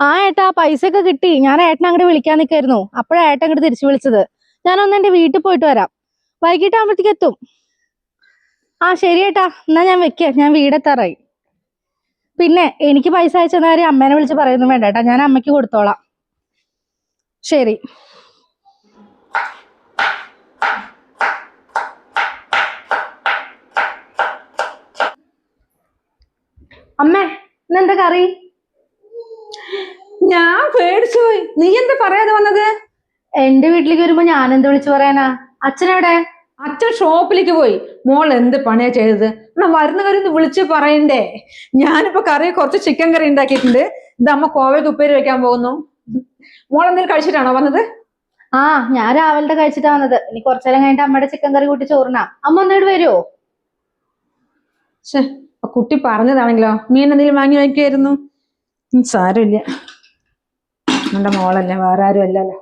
ആ ഏട്ടാ പൈസ ഒക്കെ കിട്ടി. ഞാൻ ഏട്ടനെ അങ്ങോട്ട് വിളിക്കാൻ നിൽക്കായിരുന്നു അപ്പോഴാണ് ഏട്ടൻ അങ്ങോട്ട് തിരിച്ചു വിളിച്ചത്. ഞാനൊന്ന് എന്റെ വീട്ടിൽ പോയിട്ട് വരാം. വൈകിട്ട് എത്തും. ആ ശരി ഏട്ടാ. എന്നാ ഞാൻ വെക്ക ഞാൻ വീടെത്താറായി പിന്നെ എനിക്ക് പൈസ അയച്ചെന്ന കാര്യം അമ്മേനെ വിളിച്ച് പറയുന്നു വേണ്ട ഏട്ടാ. ഞാൻ അമ്മയ്ക്ക് കൊടുത്തോളാം. ശരി. അമ്മേ ഇന്നെന്താ കറി? ഞാൻ പേടിച്ചു പോയി. നീ എന്താ പറയാതെ വന്നത്? എന്റെ വീട്ടിലേക്ക് വരുമ്പോ ഞാൻ എന്ത് വിളിച്ചു പറയാനാ? അച്ഛനെവിടെ? അച്ഛൻ ഷോപ്പിലേക്ക് പോയി. മോൾ എന്ത് പണിയാ ചെയ്തത്? എന്നാ വരുന്ന കാര്യം ഒന്ന് വിളിച്ച് പറയണ്ടേ? ഞാനിപ്പോ കറി കുറച്ച് ചിക്കൻ കറി ഉണ്ടാക്കിയിട്ടുണ്ട്. ഇത് അമ്മ കോവയ്ക്ക് ഉപ്പേരി വെക്കാൻ പോകുന്നു. മോൾ എന്തെങ്കിലും കഴിച്ചിട്ടാണോ വന്നത്? ആ ഞാൻ രാവിലത്തെ കഴിച്ചിട്ടാ വന്നത്. ഇനി കുറച്ചു നേരം കഴിഞ്ഞിട്ട് അമ്മയുടെ ചിക്കൻ കറി കൂട്ടി ചോറിനാ. അമ്മ ഒന്നിട്ട് വരുമോ കുട്ടി പറഞ്ഞതാണെങ്കിലോ? മീൻ എന്തെങ്കിലും വാങ്ങി വാങ്ങിക്കായിരുന്നു സാരമില്ല. നമ്മുടെ മോളല്ലേ വേറെ ആരും അല്ലല്ലോ.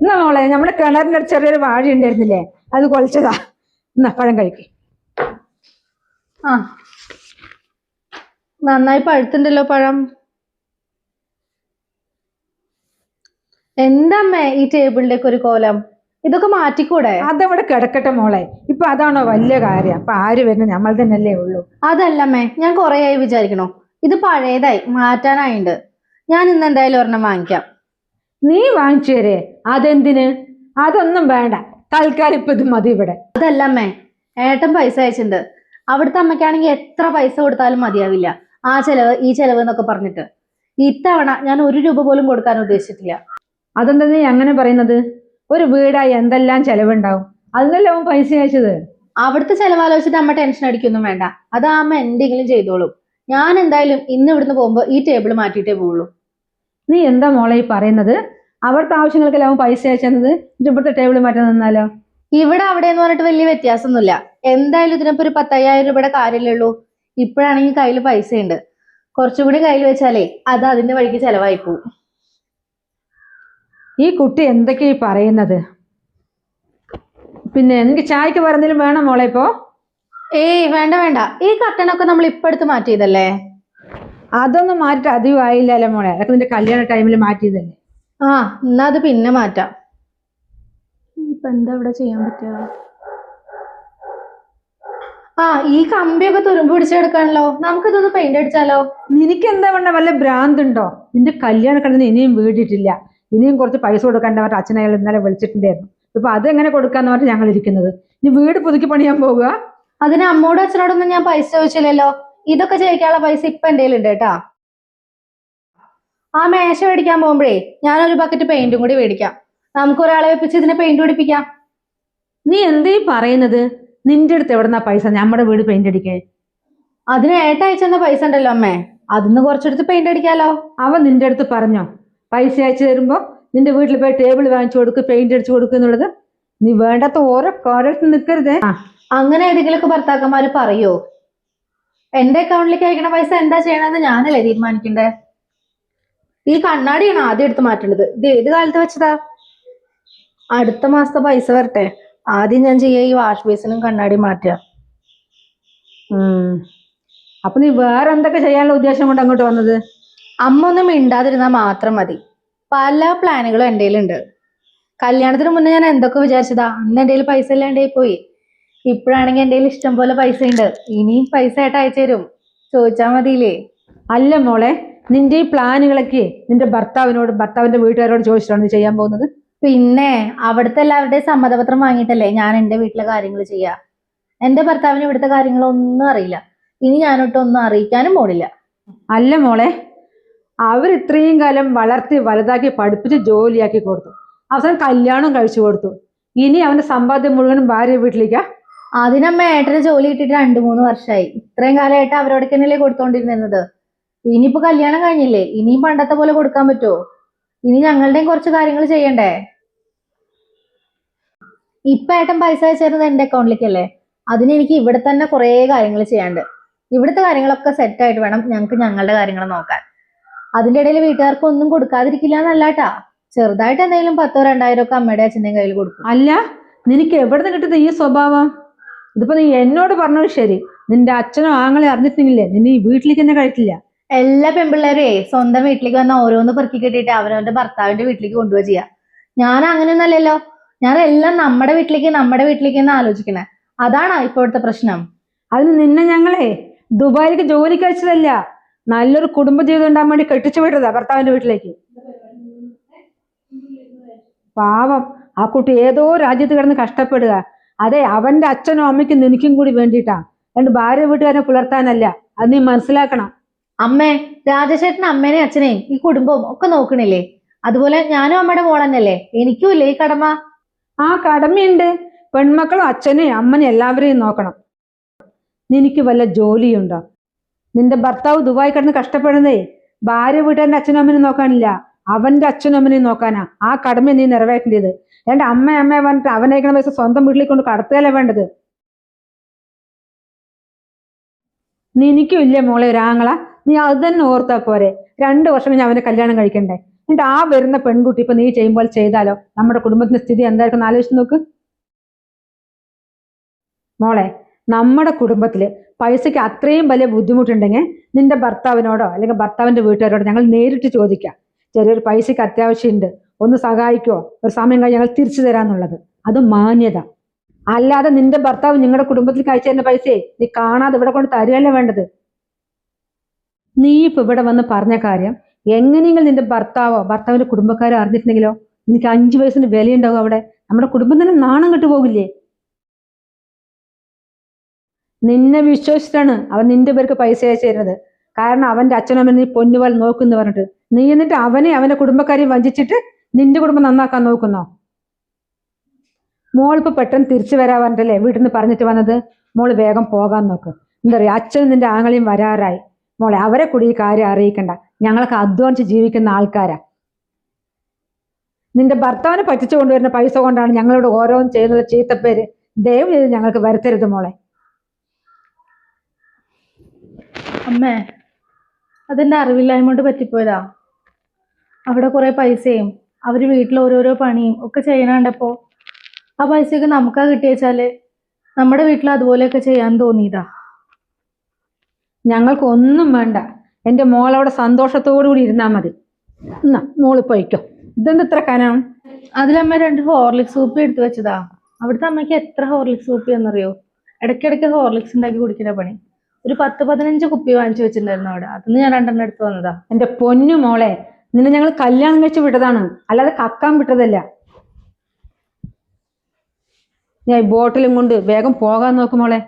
എന്നാ മോളെ നമ്മുടെ കിണറിന്റെ ഒരു ചെറിയൊരു വാഴ ഉണ്ടായിരുന്നില്ലേ അത് കൊളിച്ചതാ എന്നാ പഴം കഴിക്കും. ആ. നന്നായി പഴുത്തുണ്ടല്ലോ പഴം. എന്താമ്മേ ഈ ടേബിളിന്റെ ഒക്കെ ഒരു കോലം? ഇതൊക്കെ മാറ്റിക്കൂടെ? അതവിടെ കിടക്കട്ടെ മോളെ. ഇപ്പൊ അതാണോ വലിയ കാര്യം. അപ്പൊ ആര് വരുന്ന? നമ്മൾ തന്നെയല്ലേ ഉള്ളൂ. അതല്ലമ്മേ ഞാൻ കൊറേ ആയി വിചാരിക്കണോ. ഇത് പഴയതായി മാറ്റാനായിണ്ട്. ഞാൻ ഇന്ന് എന്തായാലും ഒരെണ്ണം വാങ്ങിക്കാം. നീ വാങ്ങിച്ചു തരേ അതെന്തിന്? അതൊന്നും വേണ്ട. തൽക്കാലം ഇപ്പൊ ഇത് മതി ഇവിടെ. അതല്ലമ്മേ ഏട്ടൻ പൈസ അയച്ചിട്ടുണ്ട് അവിടുത്തെ അമ്മയ്ക്കാണെങ്കിൽ എത്ര പൈസ കൊടുത്താലും മതിയാവില്ല. ആ ചെലവ് ഈ ചെലവ് എന്നൊക്കെ പറഞ്ഞിട്ട്. ഇത്തവണ ഞാൻ ഒരു രൂപ പോലും കൊടുക്കാൻ ഉദ്ദേശിച്ചിട്ടില്ല. അതെന്താ നീ അങ്ങനെ പറയുന്നത്? ഒരു വീടായി എന്തെല്ലാം ചെലവുണ്ടാവും? അതിനല്ലേ അവൻ പൈസ അയച്ചത്? അവിടുത്തെ ചെലവാലോചിച്ചിട്ട് അമ്മ ടെൻഷൻ അടിക്കൊന്നും വേണ്ട. അത് അമ്മ എന്തെങ്കിലും ചെയ്തോളും. ഞാൻ എന്തായാലും ഇന്ന് ഇവിടുന്ന് പോകുമ്പോ ഈ ടേബിൾ മാറ്റിയിട്ടേ പോവുള്ളൂ. നീ എന്താ മോളെ ഈ പറയുന്നത്? അവിടുത്തെ ആവശ്യങ്ങൾക്കല്ല അവൻ പൈസ അയച്ചത്? ഇവിടുത്തെ ടേബിൾ മാറ്റാൻ നിന്നാലോ? ഇവിടെ അവിടെ എന്ന് പറഞ്ഞിട്ട് വലിയ വ്യത്യാസമൊന്നുമില്ല. എന്തായാലും ഇതിനിപ്പോ ഒരു പത്തയ്യായിരം രൂപയുടെ കാര്യമല്ലേ ഉള്ളൂ. ഇപ്പോഴാണെങ്കിൽ കയ്യിൽ പൈസ ഉണ്ട് കുറച്ചുകൂടി കയ്യിൽ വെച്ചാലേ അത് അതിന്റെ വഴിക്ക് ചെലവായി പോവും. ഈ കുട്ടി എന്തൊക്കെയാ ഈ പറയുന്നത്? പിന്നെ നിനക്ക് ചായക്ക് വേറെ എന്തെങ്കിലും വേണം മോളെ ഇപ്പോ? ഏയ് വേണ്ട വേണ്ട. ഈ കട്ടണൊക്കെ നമ്മൾ ഇപ്പൊ എടുത്ത് മാറ്റിയതല്ലേ? അതൊന്നും മാറ്റിട്ട് അധികം ആയില്ലല്ലോ മോളെ. അതൊക്കെ നിന്റെ കല്യാണ ടൈമിൽ മാറ്റിയതല്ലേ? ആ എന്നാ അത് പിന്നെ മാറ്റാം. ഇപ്പൊ എന്താ ഇവിടെ ചെയ്യാൻ പറ്റുക? ആ ഈ കമ്പിയൊക്കെ തുരുമ്പ് പിടിച്ചെടുക്കാണല്ലോ. നമുക്കിതൊന്ന് പെയിന്റ് അടിച്ചാലോ? നിനക്ക് എന്താ വേണ്ട? വല്ല ഭ്രാന്തുണ്ടോ? നിന്റെ കല്യാണ കടന്ന് ഇനിയും വീടിട്ടില്ല. ഇനിയും കുറച്ച് പൈസ കൊടുക്കേണ്ട പറഞ്ഞ അച്ഛനെ അയാൾ ഇന്നലെ വിളിച്ചിട്ടുണ്ടായിരുന്നു. ഇപ്പൊ അത് എങ്ങനെ കൊടുക്കാന്ന് പറഞ്ഞ് ഞങ്ങൾ ഇരിക്കുന്നത്. ഇനി വീട് പുതുക്കി പണിയാൻ പോകുക അതിന് അമ്മോടും അച്ഛനോടൊന്നും ഞാൻ പൈസ ചോദിച്ചില്ലല്ലോ. ഇതൊക്കെ ചെയ്യിക്കാനുള്ള പൈസ ഇപ്പൊ എന്റെ ഉണ്ട് കേട്ടാ. ആ മേശ മേടിക്കാൻ പോകുമ്പോഴേ ഞാനൊരു ബക്കറ്റ് പെയിന്റും കൂടി മേടിക്കാം. നമുക്ക് ഒരാളെ വെപ്പിച്ച് ഇതിനെ പെയിന്റ് പിടിപ്പിക്കാം. നീ എന്തേ പറയുന്നത്? നിന്റെ അടുത്ത് എവിടുന്നാ പൈസ? നമ്മുടെ വീട് പെയിന്റ് അടിക്കേ അതിന് ഏട്ടയച്ചെന്ന പൈസ ഉണ്ടല്ലോ അമ്മേ. അതിന്ന് കുറച്ചെടുത്ത് പെയിന്റ് അടിക്കാലോ. അവൻ നിന്റെ അടുത്ത് പറഞ്ഞോ? പൈസ അയച്ചു തരുമ്പോൾ നിന്റെ വീട്ടിൽ പോയി ടേബിൾ വാങ്ങിച്ചു കൊടുക്ക് പെയിന്റ് അടിച്ചു കൊടുക്കുക എന്നുള്ളത് നീ വേണ്ടാത്ത ഓരോ കാര്യത്തിൽ നിൽക്കരുതേ അങ്ങനെ ഏതെങ്കിലുമൊക്കെ ഭർത്താക്കന്മാർ പറയോ? എന്റെ അക്കൗണ്ടിലേക്ക് അയക്കണ പൈസ എന്താ ചെയ്യണമെന്ന് ഞാനല്ലേ തീരുമാനിക്കണ്ടേ? ഈ കണ്ണാടിയാണ് ആദ്യം എടുത്ത് മാറ്റേണ്ടത്. ഇത് ഏത് കാലത്ത് വെച്ചതാ? അടുത്ത മാസത്തെ പൈസ വരട്ടെ. ആദ്യം ഞാൻ ചെയ്യാ ഈ വാഷ് ബേസിനും കണ്ണാടി മാറ്റുക. അപ്പൊ നീ വേറെ എന്തൊക്കെ ചെയ്യാനുള്ള ഉദ്ദേശം കൊണ്ട് അങ്ങോട്ട് വന്നത്? അമ്മ ഒന്നും മിണ്ടാതിരുന്നാൽ മാത്രം മതി. പല പ്ലാനുകളും എന്റെ ഉണ്ട് കല്യാണത്തിന് മുന്നേ ഞാൻ എന്തൊക്കെ വിചാരിച്ചതാ? അന്ന് എന്റെ കയ്യിൽ പൈസ ഇല്ലാണ്ടായി പോയി. ഇപ്പോഴാണെങ്കിൽ എന്റെ കയ്യിൽ ഇഷ്ടം പോലെ പൈസ ഉണ്ട്. ഇനിയും പൈസ ആയിട്ട് അയച്ചു തരും. ചോദിച്ചാൽ മതിയില്ലേ? അല്ല മോളെ നിന്റെ ഈ പ്ലാനുകളൊക്കെ നിന്റെ ഭർത്താവിനോട് ഭർത്താവിന്റെ വീട്ടുകാരോട് ചോദിച്ചിട്ടാണ് ചെയ്യാൻ പോകുന്നത്? പിന്നെ അവിടുത്തെ എല്ലാവരുടെയും സമ്മതപത്രം വാങ്ങിയിട്ടല്ലേ ഞാൻ എന്റെ വീട്ടിലെ കാര്യങ്ങൾ ചെയ്യാ? എന്റെ ഭർത്താവിന് ഇവിടുത്തെ കാര്യങ്ങളൊന്നും അറിയില്ല. ഇനി ഞാനൊട്ടൊന്നും അറിയിക്കാനും പോണില്ല. അല്ല മോളെ അവർ ഇത്രയും കാലം വളർത്തി വലുതാക്കി പഠിപ്പിച്ച് ജോലിയാക്കി കൊടുത്തു. അവസാനം കല്യാണം കഴിച്ചു കൊടുത്തു. ഇനി അവന്റെ സമ്പാദ്യം മുഴുവനും ഭാര്യ വീട്ടിലേക്കാ? അതിനമ്മ ഏട്ടന് ജോലി കിട്ടിയിട്ട് രണ്ടു മൂന്ന് വർഷമായി ഇത്രയും കാലമായിട്ട് അവരോടൊക്കെ തന്നെയല്ലേ കൊടുത്തോണ്ടിരുന്നത് ഇനിയിപ്പോ കല്യാണം കഴിഞ്ഞില്ലേ? ഇനിയും പണ്ടത്തെ പോലെ കൊടുക്കാൻ പറ്റുമോ ഇനി ഞങ്ങളുടെയും കുറച്ച് കാര്യങ്ങൾ ചെയ്യണ്ടേ? ഇപ്പൊ ഏട്ടൻ പൈസ അയച്ചിരുന്നത് എന്റെ അക്കൗണ്ടിലേക്കല്ലേ? അതിന് എനിക്ക് ഇവിടെ തന്നെ കുറേ കാര്യങ്ങൾ ചെയ്യാണ്ട് ഇവിടുത്തെ കാര്യങ്ങളൊക്കെ സെറ്റ് ആയിട്ട് വേണം ഞങ്ങൾക്ക് ഞങ്ങളുടെ കാര്യങ്ങൾ നോക്കാൻ. അതിന്റെ ഇടയിൽ വീട്ടുകാർക്ക് ഒന്നും കൊടുക്കാതിരിക്കില്ല എന്നല്ലാട്ടാ. ചെറുതായിട്ട് എന്തെങ്കിലും പത്തോ രണ്ടായിരം ഒക്കെ അമ്മയുടെ അച്ഛന്റെയും കയ്യിൽ കൊടുക്കും. അല്ല നിനക്ക് എവിടെ നിന്ന് കിട്ടുന്നത് ഈ സ്വഭാവം? ഇതിപ്പോ നീ എന്നോട് പറഞ്ഞത് ശരി നിന്റെ അച്ഛനോ ആങ്ങളെ അറിഞ്ഞിട്ടില്ലേ നിന്നെ ഈ വീട്ടിലേക്ക് തന്നെ കഴിക്കില്ല എല്ലാ പെൺപിള്ളേരെ സ്വന്തം വീട്ടിലേക്ക് വന്ന ഓരോന്ന് പെറുക്കി കെട്ടിയിട്ട് അവനവന്റെ ഭർത്താവിന്റെ വീട്ടിലേക്ക് കൊണ്ടുപോയി ചെയ്യാ. ഞാൻ അങ്ങനെയൊന്നല്ലല്ലോ ഞാൻ എല്ലാം നമ്മുടെ വീട്ടിലേക്ക് നമ്മുടെ വീട്ടിലേക്ക് എന്ന് ആലോചിക്കണേ? അതാണ് ഇപ്പോഴത്തെ പ്രശ്നം? അതിന് നിന്നെ ഞങ്ങളെ ദുബായിലേക്ക് ജോലിക്ക് അയച്ചതല്ല. നല്ലൊരു കുടുംബജീവിതം ഉണ്ടാകാൻ വേണ്ടി കെട്ടിച്ചു വിട്ടതാ ഭർത്താവിന്റെ വീട്ടിലേക്ക്. പാവം. ആ കുട്ടി ഏതോ രാജ്യത്ത് കിടന്ന് കഷ്ടപ്പെടുക. അതെ അവന്റെ അച്ഛനും അമ്മയ്ക്കും നിനക്കും കൂടി വേണ്ടിയിട്ടാ. രണ്ട് ഭാര്യ വീട്ടുകാരനെ പുലർത്താനല്ല. അത് നീ മനസ്സിലാക്കണം. അമ്മേ രാജശേട്ടൻ അമ്മേനെയും അച്ഛനെയും ഈ കുടുംബവും ഒക്കെ നോക്കണില്ലേ? അതുപോലെ ഞാനും അമ്മയുടെ മോളന്നല്ലേ? എനിക്കും ഇല്ലേ ഈ കടമ? ആ കടമയുണ്ട്. പെൺമക്കളും അച്ഛനെയും അമ്മനെയും എല്ലാവരെയും നോക്കണം. നിനക്ക് വല്ല ജോലിയുണ്ടോ? നിന്റെ ഭർത്താവ് ദുബായി കിടന്ന് കഷ്ടപ്പെടുന്നേ. ഭാര്യ വീട്ടുകാരന്റെ അച്ഛനും അമ്മനും നോക്കാനില്ല. അവന്റെ അച്ഛനും അമ്മനെയും നോക്കാനാ. ആ കടമ നീ നിറവേറ്റേണ്ടത്. രണ്ട് അമ്മ അമ്മ പറഞ്ഞിട്ട് അവനയക്കണ പൈസ സ്വന്തം വീട്ടിലേക്ക് കൊണ്ട് കടത്തുകയല്ലേ വേണ്ടത്? നീ എനിക്കില്ല മോളെ ഒരാങ്ങള. നീ അത് തന്നെ ഓർത്താ പോരെ. രണ്ടു വർഷം കഴിഞ്ഞ് അവനെ കല്യാണം കഴിക്കണ്ടേ. എന്നിട്ട് ആ വരുന്ന പെൺകുട്ടി ഇപ്പൊ നീ ചെയ്യുമ്പോൾ ചെയ്താലോ? നമ്മുടെ കുടുംബത്തിന്റെ സ്ഥിതി എന്തായിരിക്കും ആലോചിച്ച് നോക്ക്. മോളെ നമ്മുടെ കുടുംബത്തിൽ പൈസയ്ക്ക് അത്രയും വലിയ ബുദ്ധിമുട്ടുണ്ടെങ്കിൽ നിന്റെ ഭർത്താവിനോടോ അല്ലെങ്കിൽ ഭർത്താവിന്റെ വീട്ടുകാരോടോ ഞങ്ങൾ നേരിട്ട് ചോദിക്കാം. ചെറിയൊരു പൈസയ്ക്ക് അത്യാവശ്യമുണ്ട് ഒന്ന് സഹായിക്കുമോ ഒരു സമയം കഴിഞ്ഞ് ഞങ്ങൾ തിരിച്ചു തരാന്നുള്ളത്. അത് മാന്യത. അല്ലാതെ നിന്റെ ഭർത്താവ് നിങ്ങളുടെ കുടുംബത്തിൽ കഴിച്ചു തരുന്ന പൈസയെ നീ കാണാതെ ഇവിടെ കൊണ്ട് തരുകയല്ലേ വേണ്ടത്? നീ ഇപ്പൊ ഇവിടെ വന്ന് പറഞ്ഞ കാര്യം എങ്ങനെയെങ്കിലും നിന്റെ ഭർത്താവോ ഭർത്താവിന്റെ കുടുംബക്കാരോ അറിഞ്ഞിട്ടുണ്ടെങ്കിലോ നിനക്ക് അഞ്ചു വയസ്സിന് വിലയുണ്ടാവും അവിടെ. നമ്മുടെ കുടുംബം തന്നെ നാണം കെട്ടു പോകില്ലേ നിന്നെ വിശ്വസിച്ചിട്ടാണ് അവൻ നിന്റെ പേർക്ക് പൈസ അയച്ചു തരുന്നത്. കാരണം അവന്റെ അച്ഛനമ്മ നീ പൊന്നുപോലെ നോക്കുന്നു പറഞ്ഞിട്ട് നീ എന്നിട്ട് അവനെ അവന്റെ കുടുംബക്കാരെയും വഞ്ചിച്ചിട്ട് നിന്റെ കുടുംബം നന്നാക്കാൻ നോക്കുന്നോ? മോളിപ്പോ പെട്ടെന്ന് തിരിച്ചു വരാൻ പറഞ്ഞിട്ടല്ലേ വീട്ടിൽ നിന്ന് പറഞ്ഞിട്ട് വന്നത്? മോൾ വേഗം പോകാൻ നോക്ക്. എന്താ പറയാ അച്ഛനും നിന്റെ ആങ്ങളെയും വരാറായി. മോളെ അവരെ കൂടി ഈ കാര്യം അറിയിക്കണ്ട. ഞങ്ങൾക്ക് അധ്വാനിച്ച് ജീവിക്കുന്ന ആൾക്കാരാ. നിന്റെ ഭർത്താവിനെ പറ്റിച്ചു കൊണ്ടുവരുന്ന പൈസ കൊണ്ടാണ് ഞങ്ങളോട് ഓരോന്നും ചെയ്യുന്നത്. ചീത്തപ്പേര് ദയവ് ചെയ്ത് ഞങ്ങൾക്ക് വരുത്തരുത് മോളെ. അമ്മേ അതെന്റെ അറിവില്ലായ്മ കൊണ്ട് പറ്റിപ്പോയതാ. അവിടെ കുറെ പൈസയും അവർ വീട്ടിൽ ഓരോരോ പണിയും ഒക്കെ ചെയ്യണണ്ടപ്പോ ആ പൈസയൊക്കെ നമുക്കാ കിട്ടിയച്ചാൽ നമ്മുടെ വീട്ടിൽ അതുപോലെയൊക്കെ ചെയ്യാൻ തോന്നിയതാ. ഞങ്ങൾക്ക് ഒന്നും വേണ്ട. എന്റെ മോളവിടെ സന്തോഷത്തോടു കൂടി ഇരുന്നാൽ മതി. എന്നാ മോൾ പോയിക്കോ. ഇതെന്ത് ഇത്ര കനം? അതിലമ്മ രണ്ട് ഹോർലിക്സ് സൂപ്പ് എടുത്തു വെച്ചതാ. അവിടുത്തെ അമ്മയ്ക്ക് എത്ര ഹോർലിക്സ് സൂപ്പ് എന്നറിയോ ഇടയ്ക്കിടയ്ക്ക് ഹോർലിക്സ് ഉണ്ടാക്കി കുടിക്കുന്ന പണി. ഒരു പത്ത് പതിനഞ്ച് കുപ്പി വാങ്ങിച്ചു വെച്ചിട്ടുണ്ടായിരുന്നു അവിടെ. അതിന് ഞാൻ രണ്ടെണ്ണം എടുത്തു വന്നതാ. എന്റെ പൊന്നു മോളെ നിന്നെ ഞങ്ങൾ കല്യാണം കഴിച്ച് വിട്ടതാണ്. അല്ലാതെ കക്കാൻ വിട്ടതല്ല. ഞാൻ ബോട്ടിലും കൊണ്ട് വേഗം പോകാൻ നോക്കും മോളെ.